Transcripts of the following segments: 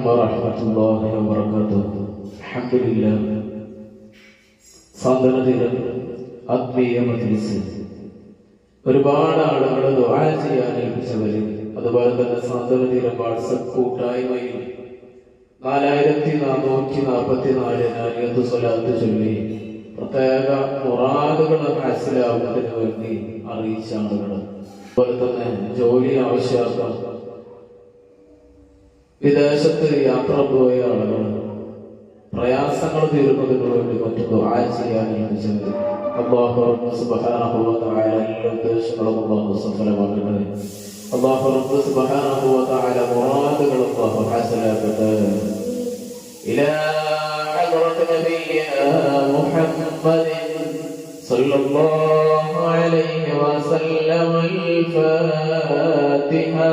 عليكم ورحمة الله وبركاته الحمد لله സാന്ത്വനദിനം ആത്മീയ മജ്ലിസ് ഒരുപാട് ആളുകൾ ദുആ ചെയ്യാൻ ഏൽപ്പിച്ചവര് അതുപോലെ തന്നെ സാന്ത്വനദിനം വാട്സപ്പ് കൂട്ടായ്മയിൽ നാലായിരത്തി നാനൂറ്റി നാൽപ്പത്തി നാല് നാലിയത്ത് സ്വലാത്ത് ചൊല്ലി പ്രത്യേക മുറാദുകൾ ഹാസിലാവുന്നതിന് വേണ്ടി അറിയിച്ച ആളുകൾ അതുപോലെ തന്നെ ജോലി ആവശ്യാർത്ഥം വിദേശത്ത് യാത്ര പോയ ആളുകൾ പ്രയാസങ്ങൾ തീരുന്നതിന് വേണ്ടി മറ്റു ദുആ ചെയ്യാൻ ഏൽപ്പിച്ചവർ അള്ളാഹു റബ്ബ് സുബ്ഹാനഹു വ തആല എല്ലാ ഉദ്ദേശങ്ങളും അള്ളാഹു സഫലമാക്കട്ടെ അള്ളാഹു റബ്ബ് സുബ്ഹാനഹു വ തആല മുറാദുകൾ അള്ളാഹു ഹാസിലാക്കട്ടെ إلى حضرة نبينا محمد صلى الله عليه وسلم الفاتحة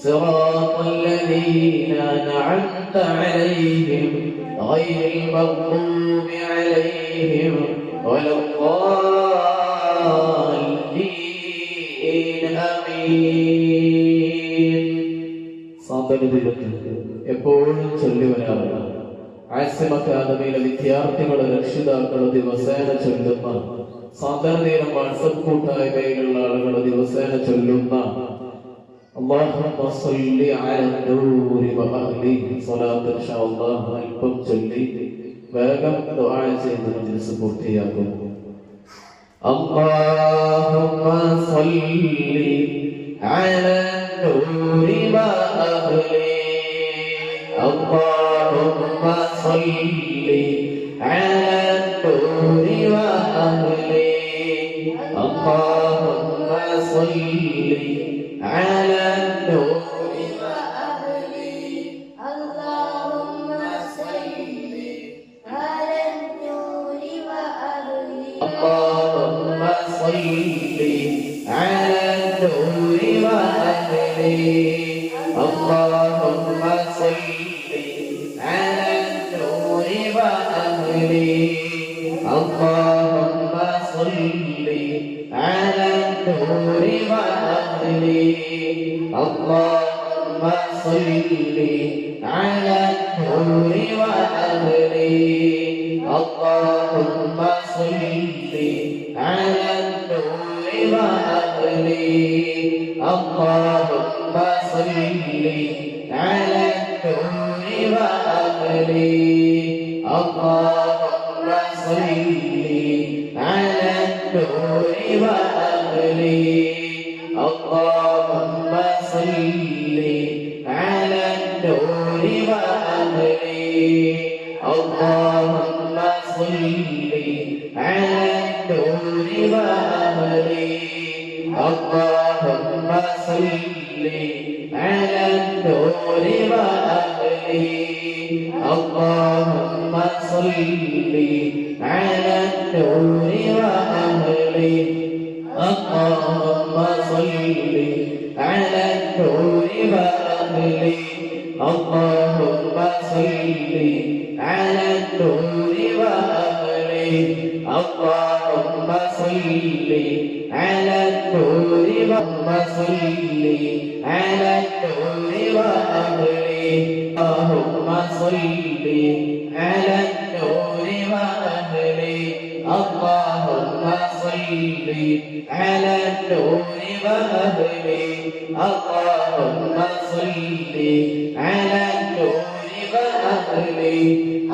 صراط الذين أنعمت عليهم غير المغضوب عليهم ولا الضالين آمين സാന്ത്വനദിനത്തിൽ എപ്പോഴും ചൊല്ലി വരാറുള്ള ആസിം അക്കാദമിയിലെ വിദ്യാർത്ഥികളെ രക്ഷിതാക്കൾ ദിവസേന ചൊല്ലുന്ന സാന്ത്വനദിനം വാട്സപ്പ് കൂട്ടായ്മയിലുള്ള ആളുകൾ ദിവസേന ചൊല്ലുന്ന اللهم صل على النور وأهله صلاة إن شاء الله അല്പം ചൊല്ലി വേഗം ദുആ ചെയ്ത് മജ്ലിസ് പൂർത്തിയാക്കും اللهم صل على النور وأهله اللهم صل على النور وأهله اللهم صل طيبي على الدور وأهلي اللهم صلي على الدور وأهلي اللهم صلي على الدور وأهلي اللهم صلي على الدور وأهلي اللهم صلي على اللهم صل على النور وأهلي الله النور وأهله اللهم صل على النور وأهله اللهم صل على النور وأهله اللهم صل على النور اللهم صل على النور وأهله اللهم صل على النور وأهله اللهم صل على النور وأهله. اللهم صل على النور وأهله.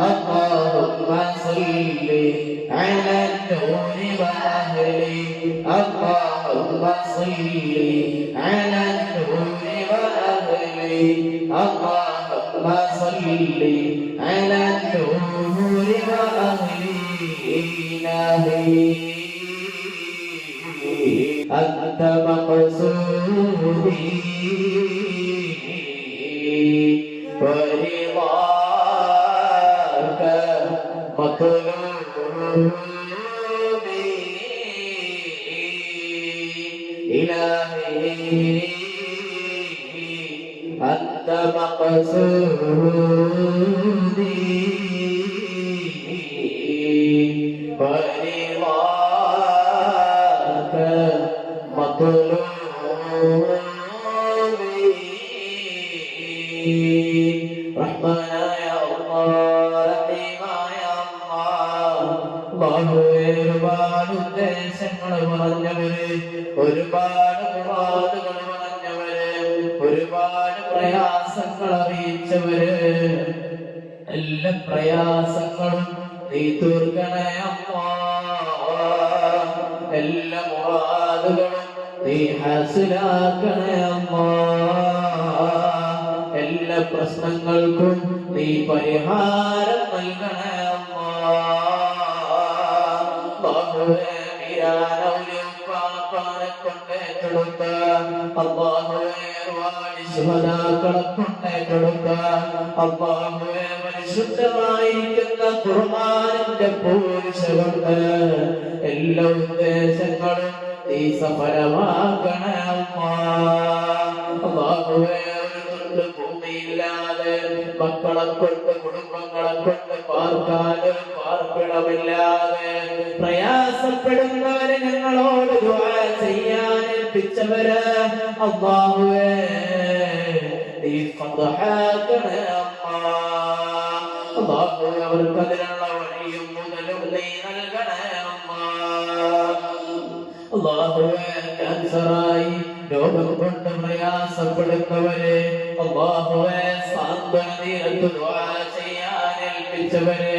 اللهم صل على النور وأهله. اللهم صل على النور إلهي أنت مقصودي ورضاك مطلوبي رحمنا يا الله رحمنا ഒരുപാട് ഉദ്ദേശങ്ങൾ പറഞ്ഞവര് ഒരുപാട് വിവാദങ്ങൾ പറഞ്ഞവര് ഒരുപാട് പ്രയാസങ്ങൾ അറിയിച്ചവര് എല്ലാ പ്രയാസങ്ങളും നീ തീർക്കണേ അമ്മ. എല്ലാ മുറാദുകളും നീ ഹാസിലാക്കണേ അമ്മ. എല്ലാ പ്രശ്നങ്ങൾക്കും നീ പരിഹാരം നൽകണേ അമ്മ. പരിശുദ്ധമായിരിക്കുന്ന ഖുർആനിന്റെ പൂരിശ കൊണ്ട് എല്ലാ ഉദ്ദേശങ്ങളും നീ സഫലമാക്കണേ അല്ലാ മക്കളെ കൊണ്ട് കുടുംബങ്ങളെ കൊണ്ട് പാർക്കാനും പാർപ്പിടമില്ലാതെ പ്രയാസപ്പെടുന്നവരെ ഞങ്ങളോട് ചെയ്യാൻ ഏൽപ്പിച്ചവര് അള്ളാഹുവേ നീ ഫതഹാക്കണേ അമ്മ. അവർക്ക് അതിനുള്ള വഴിയും മുതലും നീ നൽകണേ അമ്മ. അള്ളാഹുവേ ക്യാൻസറായി രോഗം കൊണ്ട് പ്രയാസപ്പെടുന്നവരെ അള്ളാഹുവേ സാന്ത്വന നീരത്ത് ദുആ ചെയ്യാൻ ഏൽപ്പിച്ചവരെ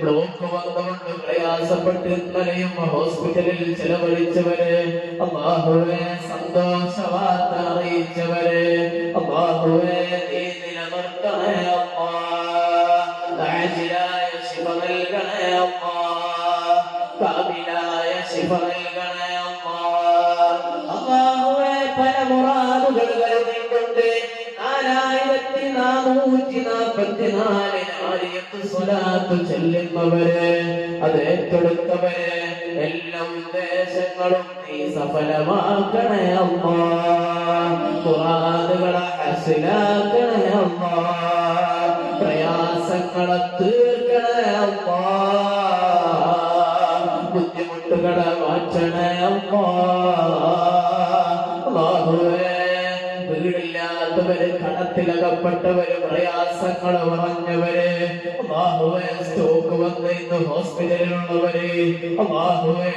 ബ്ലോക്ക് വന്നുകൊണ്ട് പ്രയാസപ്പെട്ട് ഇന്നലെയും ഹോസ്പിറ്റലിൽ ചെലവഴിച്ചവരെ അള്ളാഹുവേ സന്തോഷവാർത്ത അറിയിച്ചവരെ അള്ളാഹുവേ നീ നിലനിർത്തണേ അമ്മ ആജിലായ ശിവ നൽകണേ അമ്മ കാമിലായ ശിഫ നൽകണേ അല്ലാ. അല്ലാഹുവേ പല മുറാദുകൾ കരുതിക്കൊണ്ട് നാനൂറ്റി നാൽപ്പത്തിനാല് നാലിയത്ത് സ്വലാത്ത് ചെല്ലുന്നവരെ അത് ഏറ്റെടുത്തവരെ എല്ലാ ഉദ്ദേശങ്ങളും നീ സഫലമാക്കണേ അമ്മ മുറാദുകളെ ഹസിലാക്കണേ അമ്മ പ്രയാസങ്ങളെ തീർക്കണേ അമ്മ ബുദ്ധിമുട്ടുകളെ മാറ്റണേ അമ്മ അല്ലാഹുവേ വീടില്ലാത്തവര് കടത്തിലകപ്പെട്ടവര് പ്രയാസങ്ങൾ പറഞ്ഞവര് സ്റ്റോക്ക് വന്ന് ഇന്ന് ഹോസ്പിറ്റലിലുള്ളവര്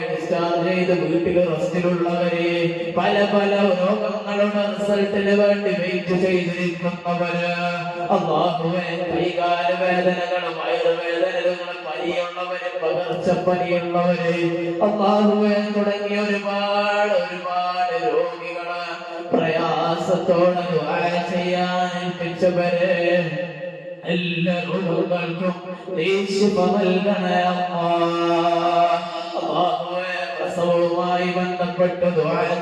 ഡിസ്ചാർജ് ചെയ്ത് വീട്ടിൽ റെസ്റ്റിലുള്ളവര് പല പല രോഗങ്ങളുടെ റിസൾട്ടിന് വേണ്ടി വെയിറ്റ് ചെയ്തിരിക്കുന്നവര് അള്ളാഹുവെ കൈകാല വേദനകളും വയറുവേദനകളും പനിയുള്ളവര് പകർച്ചപ്പനിയുള്ളവര് അള്ളാഹുവെ തുടങ്ങിയ ഒരുപാട് ഒരുപാട് രോഗികൾ ദുആ ചെയ്യാൻ ഏൽപ്പിച്ചവരെ എല്ലാ ശിഫ അല്ലാഹുവേ പ്രസവവുമായി ബന്ധപ്പെട്ട്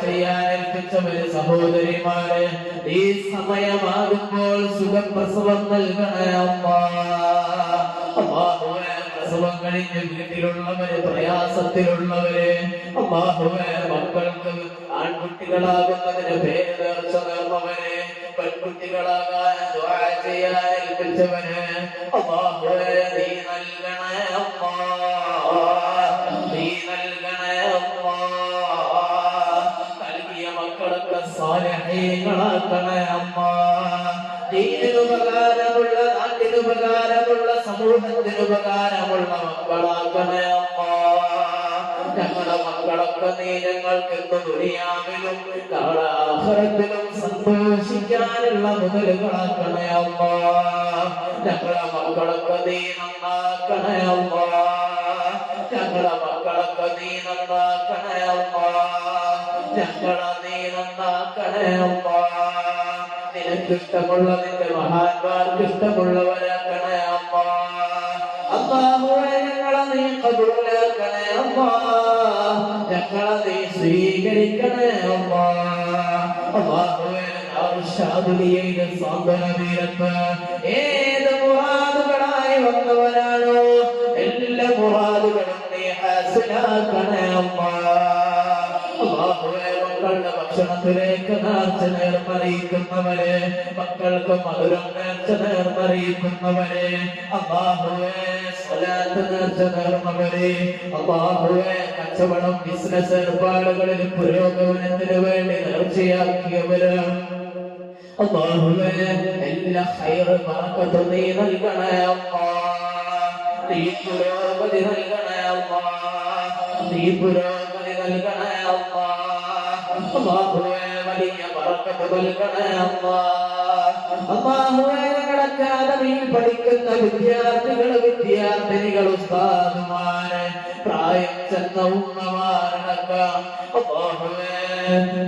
ചെയ്യാൻ ഏൽപ്പിച്ചവര് സഹോദരിമാരെ ഈ സമയമാകുമ്പോൾ സുഖപ്രസവം നൽകണേ അമ്മ. പ്രസവം കഴിഞ്ഞ് വീട്ടിലുള്ളവര് പ്രയാസത്തിലുള്ളവര് അള്ളാഹുവേ മക്കൾക്ക് ആൺകുട്ടികളാകുന്നതിന് പേര് നേർന്നവര് പെൺകുട്ടികളാകാൻ ചെയ്യാൻ ഏൽപ്പിച്ചവര് അള്ളാഹുവേ നീ നൽകണേ ഉപകാരമുള്ള സമൂഹത്തിന് ഉപകാരമുള്ള മക്കളാകണേ അമ്മ. ഞങ്ങളുടെ മക്കളൊക്കെ നീ ഞങ്ങൾക്ക് നാളെ ആഖിറത്തിലും സന്തോഷിക്കാനുള്ള മുതലുകളാക്കണേ അമ്മ. ഞങ്ങളുടെ മക്കളൊക്കെ നീ നന്നാക്കണേ അമ്മ. ഞങ്ങളുടെ മക്കളൊക്കെ നീ നന്നാക്കണേ അമ്മ. ഞങ്ങളെ നീ നന്നാക്കണേ അമ്മ. നിനക്ക് ഇഷ്ടമുള്ള നിന്റെ മഹാന്മാർക്ക് ഇഷ്ടമുള്ളവരാക്കണേ അമ്മ. ഞങ്ങളെ നീ കബൂലാക്കണേ അമ്മ. ഞങ്ങളെ നീ സ്വീകരിക്കണേ അമ്മ. ഏത് വന്നവരാണോ? എല്ലാ മുഹാദുകളും നീ ഹാസിലാക്കണേ അമ്മ. നാട്ടിലേക്ക് നേർച്ച നേർമറിയിക്കുന്നവരെ മക്കൾക്ക് മധുരം നേർച്ച നേർമറിയിക്കുന്നവരെ അള്ളാഹുവേ സ്വലാത്ത് നേർച്ച കച്ചവടം ബിസിനസ് ഏർപ്പാടുകളിൽ പുരോഗമനത്തിന് വേണ്ടി നേർച്ചയാക്കിയവര്. അള്ളാഹുവേ എല്ലാ ഹൈറ് ബറക്കത്തും നീ നൽകണേ അല്ലാ നീ പുരോഗതി നൽകണേ അല്ലാ നീ പുരോഗതി നൽകണേ അള്ളാഹുവേ വലിയ ബറക്കത്ത് നൽകണേ അല്ലാ അള്ളാഹുവേ ഞങ്ങളുടെ അക്കാദമിയിൽ പഠിക്കുന്ന വിദ്യാർത്ഥികൾ വിദ്യാർത്ഥിനികൾ ഉസ്താദുമാരെ പ്രായം ചെന്ന ഉമ്മമാരടക്കം അള്ളാഹുവേ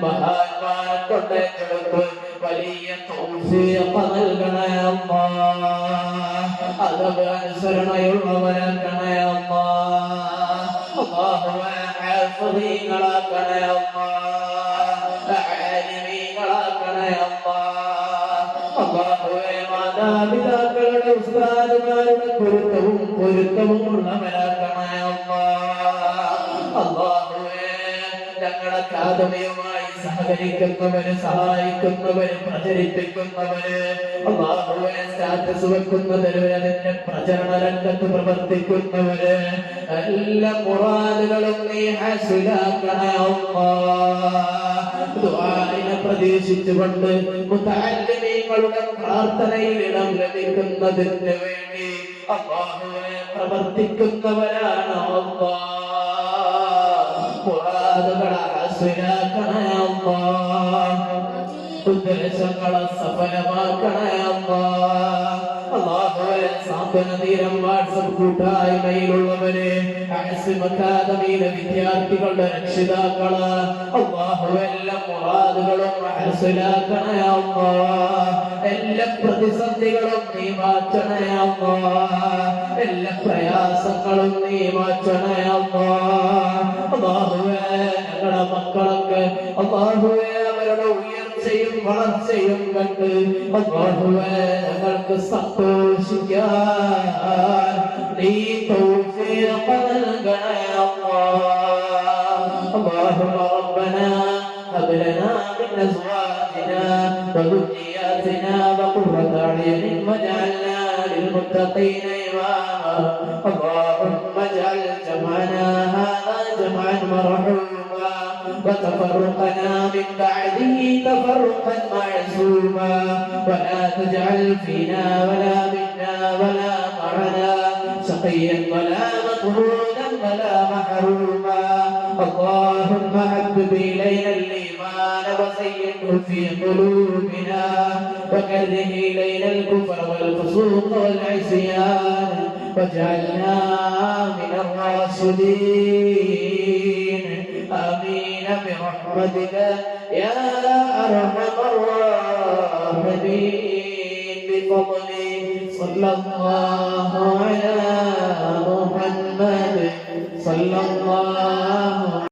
മഹാന്മാരെ കൊണ്ടേക്കെടുത്ത് വലിയ തൗഫീഖ് നൽകണേ അമ്മ. അതവ് അനുസരണയുള്ളവരാക്കണേ അല്ലാ ആലിമീങ്ങളാക്കണേ അല്ലാ അല്ലാഹുവേ മാതാപിതാക്കളുടെ ഉസ്താദുമാരുടെ പൊരുത്തവും പൊരുത്തവും ഉള്ളവരാക്കണേ അമ്മ. അല്ലാഹുവേ ഞങ്ങളുടെ അക്കാദമിയുമായി സഹകരിക്കുന്നവര് സഹായിക്കുന്നവര് പ്രചരിപ്പിക്കുന്നവര് അള്ളാഹുവെ സ്റ്റാറ്റസ് വെക്കുന്നവര് അതിന്റെ പ്രചരണ രംഗത്ത് പ്രവർത്തിക്കുന്നവര് എല്ലാ മുറാദുകളും നീ ഹാസിലാക്കണേ പ്രതീക്ഷിച്ചുകൊണ്ട് മുതഅല്ലിമീങ്ങളുടെ പ്രാർത്ഥനയിൽ ഇടം ലഭിക്കുന്നതിന് വേണ്ടി അള്ളാഹുവെ പ്രവർത്തിക്കുന്നവരാണ് അള്ളാഹ് മുറാദുകളെ അല്ലാഹ് ഉദ്ദേശങ്ങളെ സഫലമാക്കണേ അല്ലാഹ് അല്ലാഹുവേ സാന്ത്വന തീരം വാട്സപ്പ് കൂട്ടായ്മയിലുള്ളവരെ ആസിം അക്കാദമിയിലെ വിദ്യാർത്ഥികളുടെ രക്ഷിതാക്കൾ അള്ളാഹു എല്ലാ മുറാദുകളും ഹാസിലാക്കണേ അല്ലാഹ് എല്ലാ പ്രതിസന്ധികളും നീ മാറ്റണേ അല്ലാഹ് എല്ലാ പ്രയാസങ്ങളും നീ മാറ്റണേ അല്ലാഹ് അള്ളാഹുവേ അവരുടെ ഉയർച്ചയും വളർച്ചയും കണ്ട് അള്ളാഹുവേ ഞങ്ങൾക്ക് സന്തോഷിക്കാൻ നീ തൗഫീഖ് നൽകണേ അല്ലാഹ് اللهم ربنا هب لنا من ازواجنا وذرياتنا وقرة اعين واجعلنا للمتقين اماما اللهم اجعل جمعنا هذا جمعا مرحوما وتفرقنا من بعده تفرقا معصوما ولا تجعل فينا ولا منا ولا معنا شقيا ولا مطرودا ولا محروما. اللهم حبب إلينا الإيمان وزينه في قلوبنا. وكره إلينا الكفر والفسوق والعصيان. واجعلنا من الراشدين. برحمتك يا أرحم الراحمين. بفضلك صلى الله على محمد صلى الله